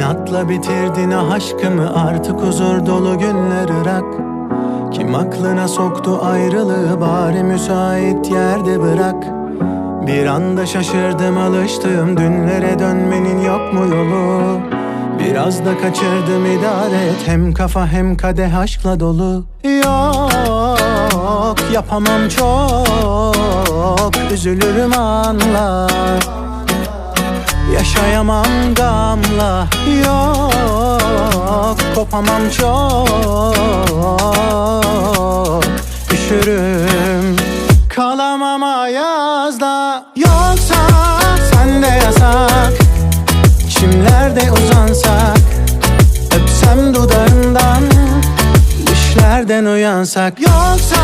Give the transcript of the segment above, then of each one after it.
aşkla bitirdin ah aşkımı Artık huzur dolu günler ırak. Kim aklına soktu ayrılığı Bari müsait yerde bırak. Bir anda şaşırdım alıştım Dünlere dönmenin yok mu yolu? Biraz da kaçırdım idare et. Hem kafa hem kadeh aşkla dolu. Yok yapamam çok. Üzülürüm anla Yaşayamam gamla Yok. Kopamam çok. Üşürüm. Kalamam ayazda. Yoksa sende yasak. Çimlerde uzansak Öpsem dudağından Düşlerden uyansak. Yoksa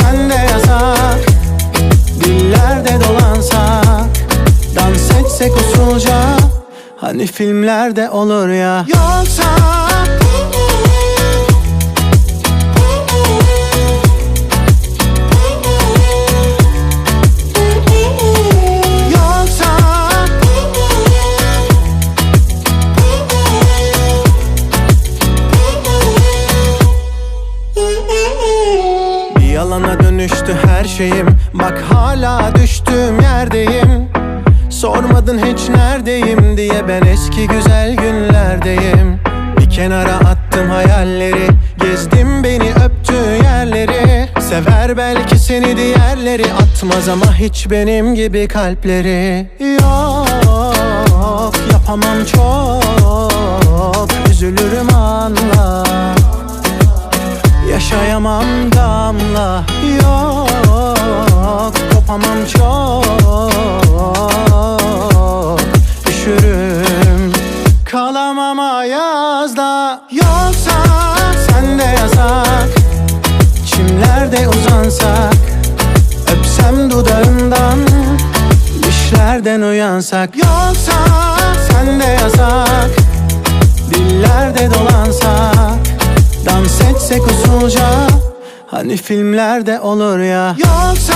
sende yasak usulca Hani filmlerde olur ya Yoksa yalana dönüştü her şeyim. Bak hala düştüğüm yerdeyim Sormadın hiç neredeyim diye Ben eski güzel günlerdeyim. Bir kenara attım hayalleri Gezdim beni öptüğü yerleri. Sever belki seni diğerleri Atmaz ama hiç benim gibi kalpleri. Yok yapamam çok Üzülürüm anla. Yaşayamam damla. Yok kopamam çok ayazda Yoksa sende yasak. Çimlerde uzansak Öpsem dudağından Düşlerden uyansak. Yoksa sende yasak. Dillerde dolansak Dans etsek usulca Hani filmlerde olur ya. Yoksa